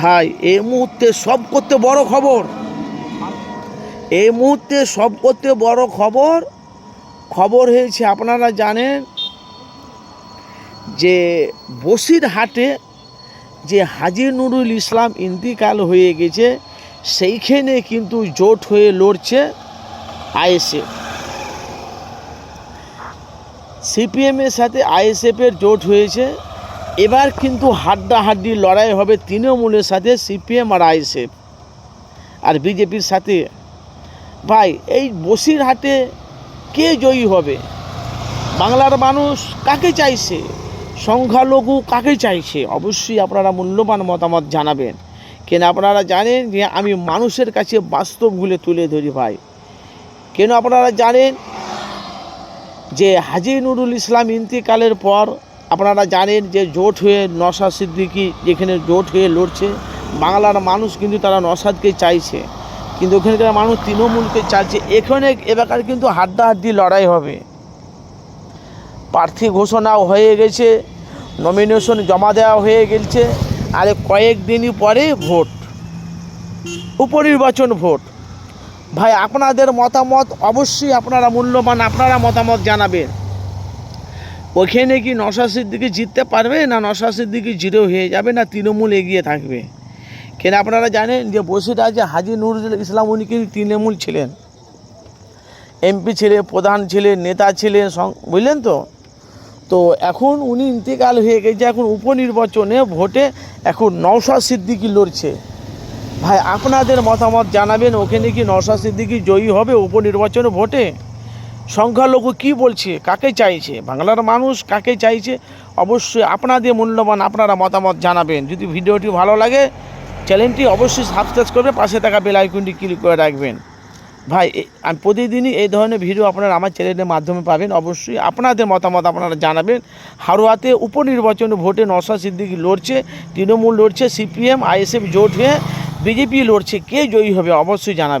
ভাই এই মুহূর্তে সব করতে বড় খবর। এই মুহূর্তে সব করতে বড় খবর। খবর হয়েছে, আপনারা জানেন যে বসিরহাটে যে হাজি নুরুল ইসলাম ইন্তিকাল হয়ে গেছে, সেইখানে কিন্তু জোট হয়ে লড়ছে আইএসএফ। সিপিএমের সাথে আইএসএফের জোট হয়েছে। এবার কিন্তু হাড্ডাহাড্ডি লড়াই হবে তৃণমূলের সাথে, সিপিএম আর আইএসএফ। আর বিজেপির সাথে? ভাই, এই বসিরহাটে কে জয়ী হবে? বাংলার মানুষ কাকে চাইছে? সংখ্যালঘু কাকে চাইছে? অবশ্যই আপনারা মূল্যবান মতামত জানাবেন। কেন আপনারা জানেন যে আমি মানুষের কাছে বাস্তবগুলো তুলে ধরি ভাই। কেন আপনারা জানেন যে হাজি নুরুল ইসলাম ইন্তিকালের পর আপনারা জানেন যে জোট হয়ে নসাদ সিদ্দিকি যেখানে জোট হয়ে লড়ছে, বাংলার মানুষ কিন্তু তারা নসাদকে চাইছে। কিন্তু ওখানকার মানুষ তৃণমূলকে চাইছে। এখানে এবার কিন্তু হাড্ডাহাড্ডি লড়াই হবে। প্রার্থী ঘোষণাও হয়ে গেছে নমিনেশন জমা দেওয়া হয়ে গেছে, আর কয়েকদিনই পরে ভোট, উপনির্বাচন ভোট। ভাই, আপনাদের মতামত অবশ্যই আপনারা মূল্যবান, আপনারা মতামত জানাবেন। ওখানে কি নশা সিদ্দিকি জিততে পারবে না নশা সিদ্দিকি জিরো হয়ে যাবে না তৃণমূল এগিয়ে থাকবে? কেন আপনারা জানেন যে বসিরহাট যে হাজি নুরুল ইসলাম, উনি কিন্তু তৃণমূল ছিলেন। এমপি ছিলেন, প্রধান ছিলেন, নেতা ছিলেন বুঝলেন তো? তো এখন উনি ইন্তেকাল হয়ে গেছে, এখন উপনির্বাচনে ভোটে এখন নওশাদ সিদ্দিকি লড়ছে। ভাই, আপনাদের মতামত জানাবেন, ওখানে কি নওশাদ সিদ্দিকি জয়ী হবে উপনির্বাচনে ভোটে? সংখ্যালঘু কি বলছে, কাকে চাইছে, বাংলার মানুষ কাকে চাইছে, অবশ্যই আপনাদের মূল্যবান আপনারা মতামত জানাবেন। যদি ভিডিওটি ভালো লাগে, চ্যানেলটি অবশ্যই সাবস্ক্রাইব করবে, পাশে থাকা বেল আইকনটি ক্লিক করে রাখবেন। ভাই আমি প্রতিদিনই এই ধরনের ভিডিও আপনারা আমার চ্যানেলের মাধ্যমে পাবেন। অবশ্যই আপনাদের মতামত আপনারা জানাবেন। হারোয়াতে উপনির্বাচনে ভোটে নশা সিদ্দিকি লড়ছে, তৃণমূল লড়ছে, সিপিএম, আইএসএফ জোট হয়ে বিজেপি লড়ছে, কে জয়ী হবে অবশ্যই জানাবেন।